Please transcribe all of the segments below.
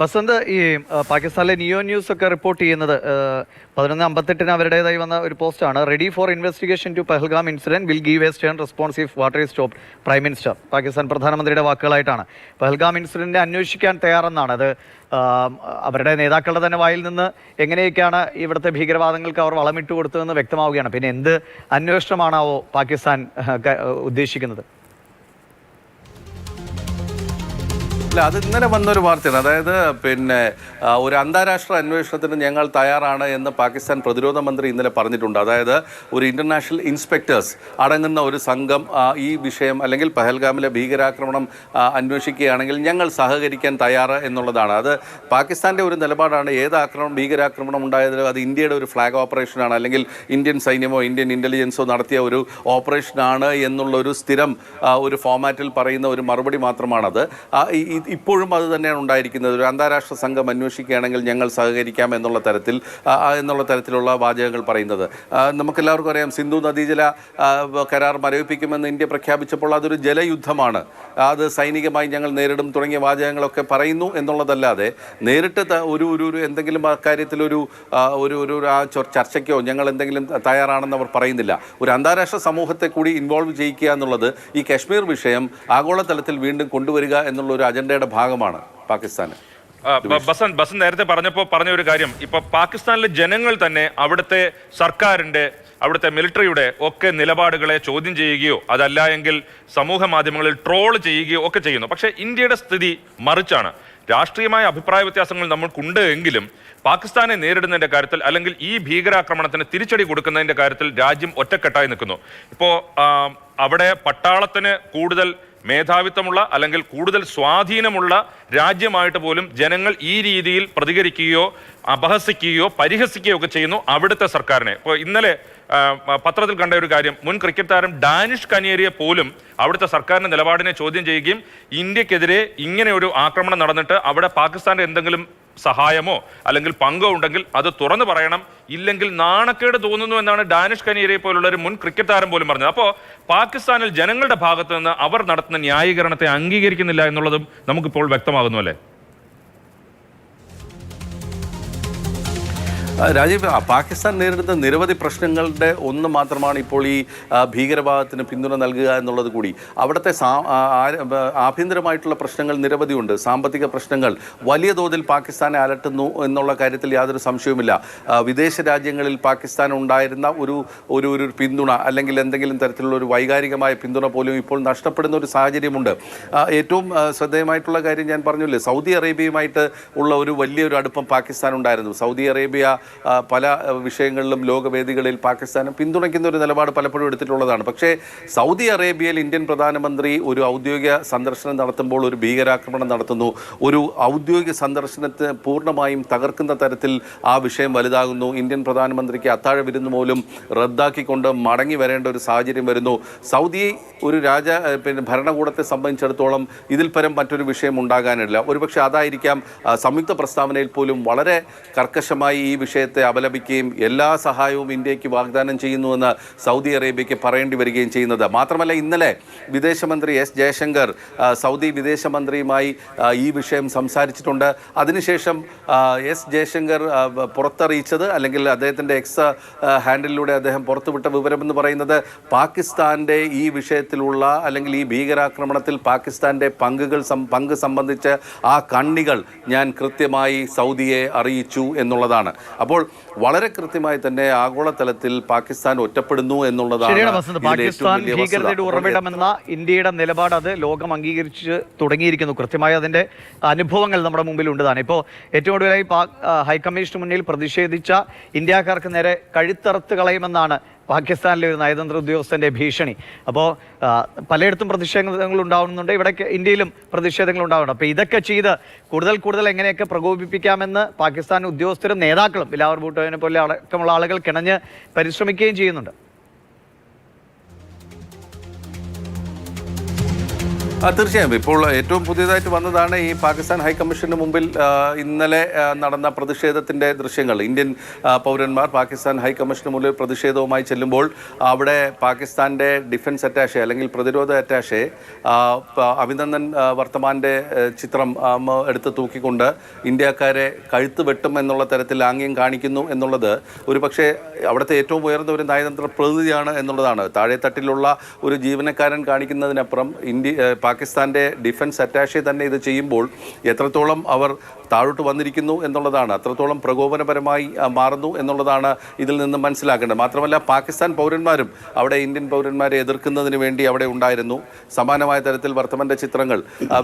ബസന്ത് ഈ പാകിസ്ഥാനിലെ നിയോ ന്യൂസ് ഒക്കെ റിപ്പോർട്ട് ചെയ്യുന്നത് പതിനൊന്ന് അമ്പത്തെട്ടിന് അവരുടേതായി വന്ന ഒരു പോസ്റ്റാണ്. Ready for investigation to Pahalgam incident will give a stern response if water is stop prime minister Pakistan പ്രധാനമന്ത്രിയുടെ വാക്കുകളായിട്ടാണ്. പെഹൽഗാം ഇൻസിഡന്റ് അന്വേഷിക്കാൻ തയ്യാറെന്നാണ്. അത് അവരുടെ നേതാക്കളുടെ തന്നെ വായിൽ നിന്ന് എങ്ങനെയൊക്കെയാണ് ഇവിടുത്തെ ഭീകരവാദങ്ങൾക്ക് അവർ വളമിട്ട് കൊടുത്തതെന്ന് വ്യക്തമാവുകയാണ്. പിന്നെ എന്ത് അന്വേഷണമാണാവോ പാകിസ്ഥാൻ ഉദ്ദേശിക്കുന്നത്? അല്ല അത് ഇന്നലെ വന്നൊരു വാർത്തയാണ്. അതായത് പിന്നെ ഒരു അന്താരാഷ്ട്ര അന്വേഷണത്തിന് ഞങ്ങൾ തയ്യാറാണ് എന്ന് പാകിസ്ഥാൻ പ്രതിരോധ മന്ത്രി ഇന്നലെ പറഞ്ഞിട്ടുണ്ട്. അതായത് ഒരു ഇന്റർനാഷണൽ ഇൻസ്പെക്ടേഴ്സ് അടങ്ങുന്ന ഒരു സംഘം ഈ വിഷയം അല്ലെങ്കിൽ പഹൽഗാമിലെ ഭീകരാക്രമണം അന്വേഷിക്കുകയാണെങ്കിൽ ഞങ്ങൾ സഹകരിക്കാൻ തയ്യാറ് എന്നുള്ളതാണ്. അത് പാകിസ്ഥാന്റെ ഒരു നിലപാടാണ്. ഏത് ആക്രമണം ഭീകരാക്രമണം ഉണ്ടായതിലും അത് ഇന്ത്യയുടെ ഒരു ഫ്ലാഗ് ഓപ്പറേഷനാണ് അല്ലെങ്കിൽ ഇന്ത്യൻ സൈന്യമോ ഇന്ത്യൻ ഇന്റലിജൻസോ നടത്തിയ ഒരു ഓപ്പറേഷനാണ് എന്നുള്ള ഒരു സ്ഥിരം ഒരു ഫോമാറ്റിൽ പറയുന്ന ഒരു മറുപടി മാത്രമാണത്. ഇപ്പോഴും അത് തന്നെയാണ് ഉണ്ടായിരിക്കുന്നത്. ഒരു അന്താരാഷ്ട്ര സംഘം അന്വേഷിക്കുകയാണെങ്കിൽ ഞങ്ങൾ സഹകരിക്കാം എന്നുള്ള തരത്തിൽ എന്നുള്ള തരത്തിലുള്ള വാചകങ്ങൾ പറയുന്നത്. നമുക്കെല്ലാവർക്കും അറിയാം സിന്ധു നദീജല കരാർ മരവിപ്പിക്കുമെന്ന് ഇന്ത്യ പ്രഖ്യാപിച്ചപ്പോൾ അതൊരു ജലയുദ്ധമാണ്. അത് സൈനികമായി ഞങ്ങൾ നേരിടും തുടങ്ങിയ വാചകങ്ങളൊക്കെ പറയുന്നു എന്നുള്ളതല്ലാതെ നേരിട്ട് ഒരു ഒരു ഒരു എന്തെങ്കിലും അക്കാര്യത്തിലൊരു ആ, ഒരു ഒരു ഒരു ആ ചർച്ചയ്ക്കോ ഞങ്ങൾ എന്തെങ്കിലും തയ്യാറാണെന്ന് അവർ പറയുന്നില്ല. ഒരു അന്താരാഷ്ട്ര സമൂഹത്തെ കൂടി ഇൻവോൾവ് ചെയ്യിക്കുക എന്നുള്ളത് ഈ കശ്മീർ വിഷയം ആഗോളതലത്തിൽ വീണ്ടും കൊണ്ടുവരിക എന്നുള്ള ഒരു അജണ്ടയുടെ ഭാഗമാണ് പാകിസ്ഥാന്. ബസന്ത് ബസന്ത് നേരത്തെ പറഞ്ഞപ്പോൾ പറഞ്ഞ ഒരു കാര്യം. ഇപ്പൊ പാകിസ്ഥാനിലെ ജനങ്ങൾ തന്നെ അവിടുത്തെ സർക്കാരിന്റെ അവിടുത്തെ മിലിറ്ററിയുടെ ഒക്കെ നിലപാടുകളെ ചോദ്യം ചെയ്യുകയോ അതല്ല എങ്കിൽ സമൂഹ മാധ്യമങ്ങളിൽ ട്രോൾ ചെയ്യുകയോ ഒക്കെ ചെയ്യുന്നു. പക്ഷേ ഇന്ത്യയുടെ സ്ഥിതി മറിച്ചാണ്. രാഷ്ട്രീയമായ അഭിപ്രായ വ്യത്യാസങ്ങൾ നമ്മൾക്കുണ്ട് എങ്കിലും പാകിസ്ഥാനെ നേരിടുന്നതിന്റെ കാര്യത്തിൽ അല്ലെങ്കിൽ ഈ ഭീകരാക്രമണത്തിന് തിരിച്ചടി കൊടുക്കുന്നതിന്റെ കാര്യത്തിൽ രാജ്യം ഒറ്റക്കെട്ടായി നിൽക്കുന്നു. ഇപ്പോൾ അവിടെ പട്ടാളത്തിന് കൂടുതൽ മേധാവിത്വമുള്ള അല്ലെങ്കിൽ കൂടുതൽ സ്വാധീനമുള്ള രാജ്യമായിട്ട് പോലും ജനങ്ങൾ ഈ രീതിയിൽ പ്രതികരിക്കുകയോ അപഹസിക്കുകയോ പരിഹസിക്കുകയോ ഒക്കെ ചെയ്യുന്നു അവിടുത്തെ സർക്കാരിനെ. ഇപ്പോൾ ഇന്നലെ പത്രത്തിൽ കണ്ട ഒരു കാര്യം മുൻ ക്രിക്കറ്റ് താരം ഡാനിഷ് കനേരിയെ പോലും അവിടുത്തെ സർക്കാരിന്റെ നിലപാടിനെ ചോദ്യം ചെയ്യുകയും ഇന്ത്യക്കെതിരെ ഇങ്ങനെ ഒരു ആക്രമണം നടന്നിട്ട് അവിടെ പാകിസ്ഥാന്റെ എന്തെങ്കിലും സഹായമോ അല്ലെങ്കിൽ പങ്കോ ഉണ്ടെങ്കിൽ അത് തുറന്നു പറയണം. ഇല്ലെങ്കിൽ നാണക്കേട് തോന്നുന്നു എന്നാണ് ഡാനിഷ് കനീരയെ പോലുള്ള ഒരു മുൻ ക്രിക്കറ്റ് താരം പോലും പറഞ്ഞത്. അപ്പോൾ പാകിസ്ഥാനിൽ ജനങ്ങളുടെ ഭാഗത്ത് നിന്ന് അവർ നടത്തുന്ന ന്യായീകരണത്തെ അംഗീകരിക്കുന്നില്ല എന്നുള്ളതും നമുക്കിപ്പോൾ വ്യക്തമാകുന്നു അല്ലേ? രാജീവ് പാകിസ്ഥാൻ നേരിടുന്ന നിരവധി പ്രശ്നങ്ങളുടെ ഒന്ന് മാത്രമാണ് ഇപ്പോൾ ഈ ഭീകരവാദത്തിന് പിന്തുണ നൽകുക എന്നുള്ളത് കൂടി. അവിടുത്തെ ആഭ്യന്തരമായിട്ടുള്ള പ്രശ്നങ്ങൾ നിരവധിയുണ്ട്. സാമ്പത്തിക പ്രശ്നങ്ങൾ വലിയ തോതിൽ പാകിസ്ഥാനെ അലട്ടുന്നു എന്നുള്ള കാര്യത്തിൽ യാതൊരു സംശയവുമില്ല. വിദേശ രാജ്യങ്ങളിൽ പാകിസ്ഥാൻ ഉണ്ടായിരുന്ന ഒരു ഒരു ഒരു പിന്തുണ അല്ലെങ്കിൽ എന്തെങ്കിലും തരത്തിലുള്ള ഒരു വൈകാരികമായ പിന്തുണ പോലും ഇപ്പോൾ നഷ്ടപ്പെടുന്ന ഒരു സാഹചര്യമുണ്ട്. ഏറ്റവും ശ്രദ്ധേയമായിട്ടുള്ള കാര്യം ഞാൻ പറഞ്ഞില്ലേ സൗദി അറേബ്യയുമായിട്ട് ഉള്ള ഒരു വലിയൊരു അടുപ്പം പാകിസ്ഥാൻ ഉണ്ടായിരുന്നു. സൗദി അറേബ്യ പല വിഷയങ്ങളിലും ലോകവേദികളിൽ പാകിസ്ഥാനും പിന്തുണയ്ക്കുന്ന ഒരു നിലപാട് പലപ്പോഴും എടുത്തിട്ടുള്ളതാണ്. പക്ഷേ സൗദി അറേബ്യയിൽ ഇന്ത്യൻ പ്രധാനമന്ത്രി ഒരു ഔദ്യോഗിക സന്ദർശനം നടത്തുമ്പോൾ ഒരു ഭീകരാക്രമണം നടത്തുന്നു. ഒരു ഔദ്യോഗിക സന്ദർശനത്തെ പൂർണമായും തകർക്കുന്ന തരത്തിൽ ആ വിഷയം വലുതാകുന്നു. ഇന്ത്യൻ പ്രധാനമന്ത്രിക്ക് അത്താഴ വിരുന്ന് പോലും റദ്ദാക്കിക്കൊണ്ട് മടങ്ങി വരേണ്ട ഒരു സാഹചര്യം വരുന്നു. സൗദി ഒരു രാജ പിന്നെ ഭരണകൂടത്തെ സംബന്ധിച്ചിടത്തോളം ഇതിൽ പരം മറ്റൊരു വിഷയം ഉണ്ടാകാനില്ല. ഒരുപക്ഷെ അതായിരിക്കാം സംയുക്ത പ്രസ്താവനയിൽ പോലും വളരെ കർക്കശമായി ഈ വിഷയത്തെ അപലപിക്കുകയും എല്ലാ സഹായവും ഇന്ത്യയ്ക്ക് വാഗ്ദാനം ചെയ്യുന്നുവെന്ന് സൗദി അറേബ്യയ്ക്ക് പറയേണ്ടി വരികയും ചെയ്യുന്നത്. മാത്രമല്ല ഇന്നലെ വിദേശമന്ത്രി എസ് ജയശങ്കർ സൗദി വിദേശമന്ത്രിയുമായി ഈ വിഷയം സംസാരിച്ചിട്ടുണ്ട്. അതിനുശേഷം എസ് ജയശങ്കർ പുറത്തറിയിച്ചത് അല്ലെങ്കിൽ അദ്ദേഹത്തിന്റെ എക്സ് ഹാൻഡിലൂടെ അദ്ദേഹം പുറത്തുവിട്ട വിവരമെന്ന് പറയുന്നത് പാകിസ്ഥാന്റെ ഈ വിഷയത്തിലുള്ള അല്ലെങ്കിൽ ഈ ഭീകരാക്രമണത്തിൽ പാകിസ്ഥാന്റെ പങ്കുകൾ പങ്ക് സംബന്ധിച്ച് ആ കണ്ണികൾ ഞാൻ കൃത്യമായി സൗദിയെ അറിയിച്ചു എന്നുള്ളതാണ്. അപ്പോൾ വളരെ കൃത്യമായി തന്നെ ആഗോളതലത്തിൽ പാകിസ്ഥാൻ ഒറ്റപ്പെടുന്നു എന്നുള്ളതാണ് പാകിസ്ഥാൻ ഭീകരതയുടെ ഉറവിടമെന്ന ഇന്ത്യയുടെ നിലപാട് അത് ലോകം അംഗീകരിച്ച് തുടങ്ങിയിരിക്കുന്നു. കൃത്യമായ അതിന്റെ അനുഭവങ്ങൾ നമ്മുടെ മുമ്പിൽ ഉണ്ടതാണ് ഇപ്പോൾ ഏറ്റവും കൂടുതലായി പാക് ഹൈക്കമ്മീഷന് മുന്നിൽ പ്രതിഷേധിച്ച ഇന്ത്യക്കാർക്ക് നേരെ കഴുത്തറുത്ത് കളയുമെന്നാണ് പാകിസ്ഥാനിലെ ഒരു നയതന്ത്ര ഉദ്യോഗസ്ഥന്റെ ഭീഷണി. അപ്പോൾ പലയിടത്തും പ്രതിഷേധങ്ങൾ ഉണ്ടാവുന്നുണ്ട്. ഇവിടെ ഇന്ത്യയിലും പ്രതിഷേധങ്ങൾ ഉണ്ടാവുന്നുണ്ട്. അപ്പോൾ ഇതൊക്കെ ചെയ്ത് കൂടുതൽ കൂടുതൽ എങ്ങനെയൊക്കെ പ്രകോപിപ്പിക്കാമെന്ന് പാകിസ്ഥാൻ ഉദ്യോഗസ്ഥരും നേതാക്കളും ബിലാവർ ഭൂട്ടോവിനെ പോലെ അടക്കമുള്ള ആളുകൾ കിണഞ്ഞ് പരിശ്രമിക്കുകയും ചെയ്യുന്നുണ്ട്. തീർച്ചയായും. ഇപ്പോൾ ഏറ്റവും പുതിയതായിട്ട് വന്നതാണ് ഈ പാകിസ്ഥാൻ ഹൈക്കമ്മീഷന് മുമ്പിൽ ഇന്നലെ നടന്ന പ്രതിഷേധത്തിന്റെ ദൃശ്യങ്ങൾ. ഇന്ത്യൻ പൗരന്മാർ പാകിസ്ഥാൻ ഹൈക്കമ്മീഷന് മുമ്പിൽ പ്രതിഷേധവുമായി ചെല്ലുമ്പോൾ അവിടെ പാകിസ്ഥാന്റെ ഡിഫൻസ് അറ്റാഷെ അല്ലെങ്കിൽ പ്രതിരോധ അറ്റാഷെ അഭിനന്ദൻ വർത്തമാന്റെ ചിത്രം എടുത്ത് തൂക്കിക്കൊണ്ട് ഇന്ത്യക്കാരെ കഴുത്ത് വെട്ടും എന്നുള്ള തരത്തിൽ ആംഗ്യം കാണിക്കുന്നു എന്നുള്ളത് ഒരു പക്ഷേ അവിടുത്തെ ഏറ്റവും ഉയർന്ന ഒരു നയതന്ത്ര പ്രതിനിധിയാണ് എന്നുള്ളതാണ്. താഴെത്തട്ടിലുള്ള ഒരു ജീവനക്കാരൻ കാണിക്കുന്നതിനപ്പുറം ഇന്ത്യ ഏഹ് പാകിസ്ഥാന്റെ ഡിഫൻസ് അറ്റാഷെ തന്നെ ഇത് ചെയ്യുമ്പോൾ എത്രത്തോളം അവർ താഴോട്ട് വന്നിരിക്കുന്നു എന്നുള്ളതാണ് അത്രത്തോളം പ്രകോപനപരമായി മാറുന്നു എന്നുള്ളതാണ് ഇതിൽ നിന്ന് മനസ്സിലാക്കേണ്ടത്. മാത്രമല്ല പാകിസ്ഥാൻ പൗരന്മാരും അവിടെ ഇന്ത്യൻ പൗരന്മാരെ എതിർക്കുന്നതിന് വേണ്ടി അവിടെ ഉണ്ടായിരുന്നു. സമാനമായ തരത്തിൽ വർത്തമാന്റെ ചിത്രങ്ങൾ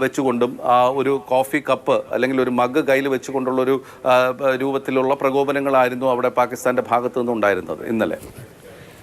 വെച്ചുകൊണ്ടും ഒരു കോഫി കപ്പ് അല്ലെങ്കിൽ ഒരു മഗ് കയ്യിൽ വെച്ചുകൊണ്ടുള്ളൊരു രൂപത്തിലുള്ള പ്രകോപനങ്ങളായിരുന്നു അവിടെ പാകിസ്ഥാന്റെ ഭാഗത്തു നിന്നുണ്ടായിരുന്നത് ഇന്നലെ.